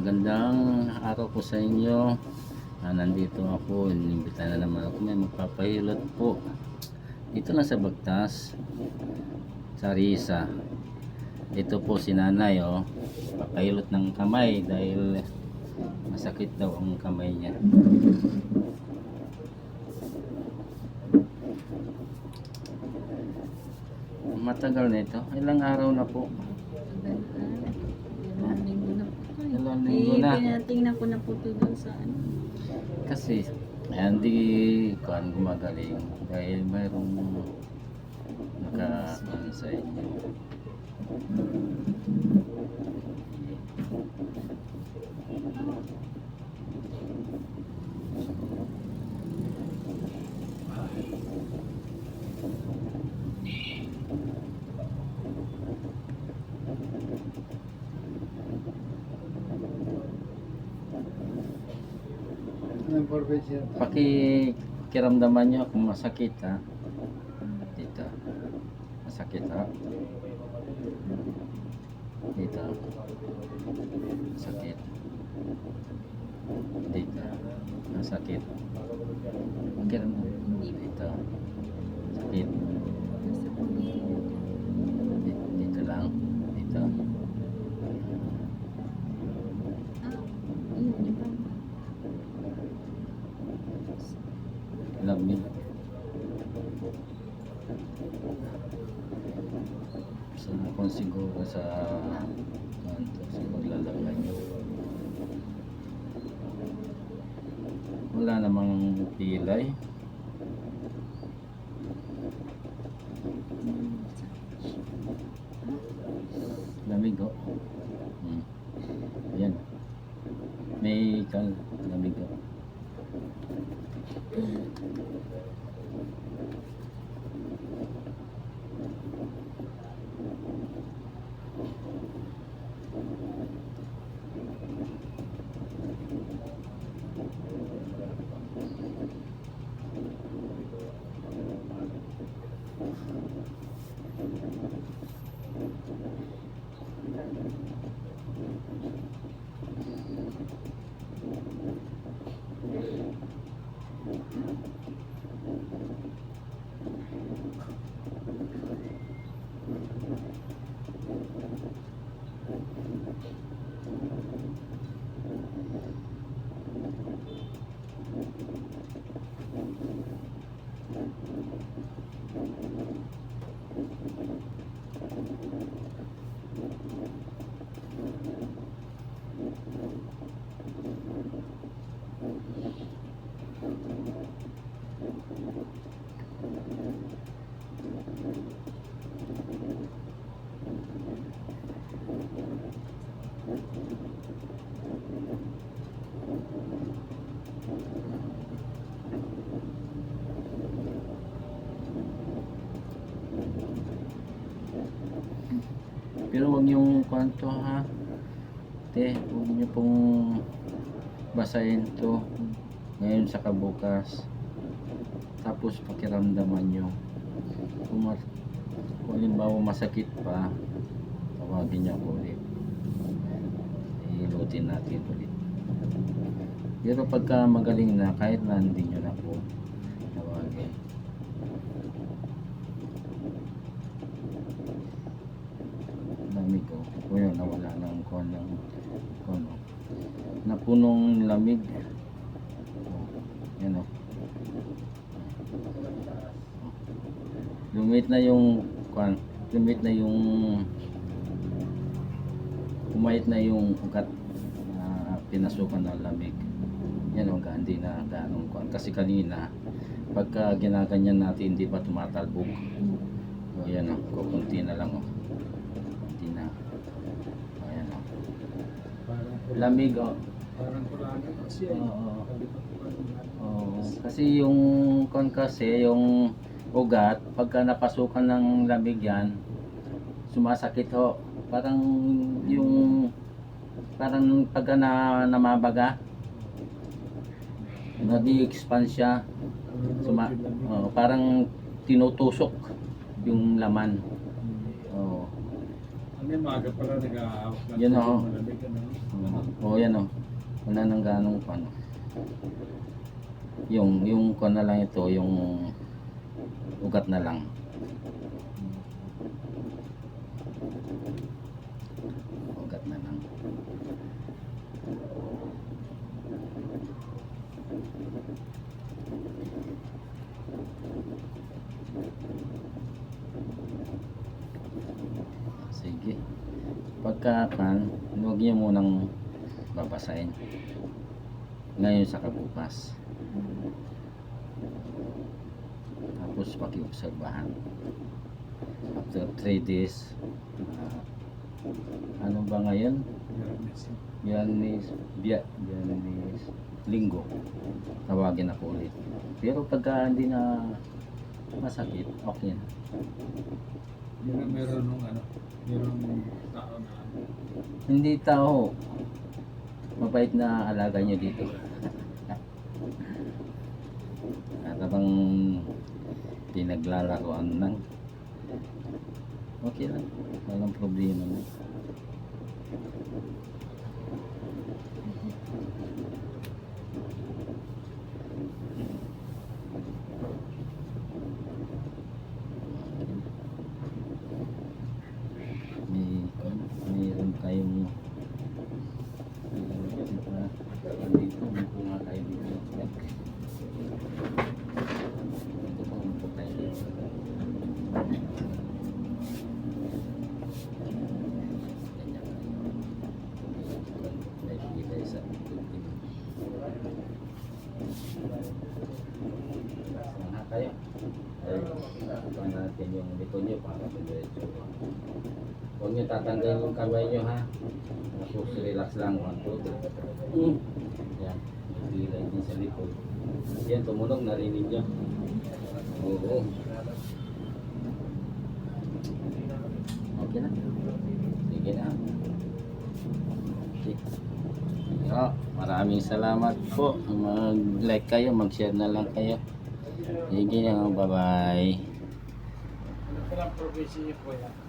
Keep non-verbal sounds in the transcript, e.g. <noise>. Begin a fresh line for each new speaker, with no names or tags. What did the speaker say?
Magandang araw po sa inyo. Ah, nandito ako, inimbita na naman ako. May magpapahilot po. Dito lang sa Bagtas, sa Risa. Ito po si nanay, oh. Papahilot ng kamay dahil masakit daw ang kamay niya. Matagal na ito. Ilang araw na po.
Dalawang linggo na po. ito eh.
Dalawang linggo na.
Tinatingnan ko na po ito doon sa ano.
Kasi hindi kuan gumagaling dahil mayroong naka ano sa inyo. Pakikiramdaman nyo kung masakit ha. Dito. Masakit ha. Dito. Masakit. Dito. Masakit. Pakiramdam. Dito. Sakit.
Nasa pamilya.
Dito, dito lang. Dito.
Ah, yun, di ba?
Love me. Sa kung siguro sa kanto siguro lalagay nyo. Wala namang pilay. Lamig oh. Hmm. Ayan. May kal lamig oh. Pero wag yung kwanto ha. Te, huwag niyo pong basahin to ngayon sa kabukas. Tapos pakiramdaman nyo. Kung, kung halimbawa masakit pa, tawagin niyo ako ulit. Ilutin natin ulit. Pero pagka magaling na, kahit na hindi nyo na po, tawagin. Oh. O yun, nawala ng kon ng kon oh. Napunong lamig. Oh, yan oh. Lumit na yung kon, lumit na yung kumait na yung ugat na pinasukan ng lamig. Yan oh, hindi na ganong kon. Kasi kanina, pagka ginaganyan natin, hindi pa tumatalbog. O yan oh, kukunti na lang oh. Na. Ayan oh.
Parang
Lamig oh.
Parang kulangan kasi yan.
Oo. Oo. Kasi yung kon kasi yung ugat pagka napasukan ng lamig yan sumasakit ho. Parang yung parang pagka na namabaga nadi-expand siya. Suma, oo, parang tinutusok yung laman. Oo.
Yung maga pala nag-aawak na
Yan, oo.
malamig ano?
Oo, Ayan o. Wala nang ganong ano. Yung, yung kwan na lang ito, yung ugat na lang. Ugat na lang. Sige. Pagka kan, huwag niyo munang babasahin. Ngayon sa kabukas. Tapos pakiobserbahan. After 3 days, ah, ano ba ngayon? Biyernes, biyernes, linggo. Tawagin ako ulit. Pero pagka hindi na masakit, okay na.
Ang meron nung ano, meron nung tao na ano.
Hindi tao. Mabait na alaga nyo dito. <laughs> At bang pinaglalaroan lang. Okay lang. Walang problema na. May, mayroon tayong dito, umupo nga tayo dito. Yan. Dito po, umupo tayo dito. Ganyan. Naibigay tayo sa tubig. Sana kayo. Ay, ito natin yung likod nyo para sa diretso. Huwag nyo tatanggalin yung kamay nyo ha. Tapos relax lang. One, two, three. Yan. Ilay din sa likod. Yan, tumunog. Narinig nyo. Oo. Okay na. Sige na. Okay. Yo, maraming salamat po. Mag-like kayo, mag-share na lang kayo. Sige na, bye-bye.
Pa lang probinsya niyo po yan?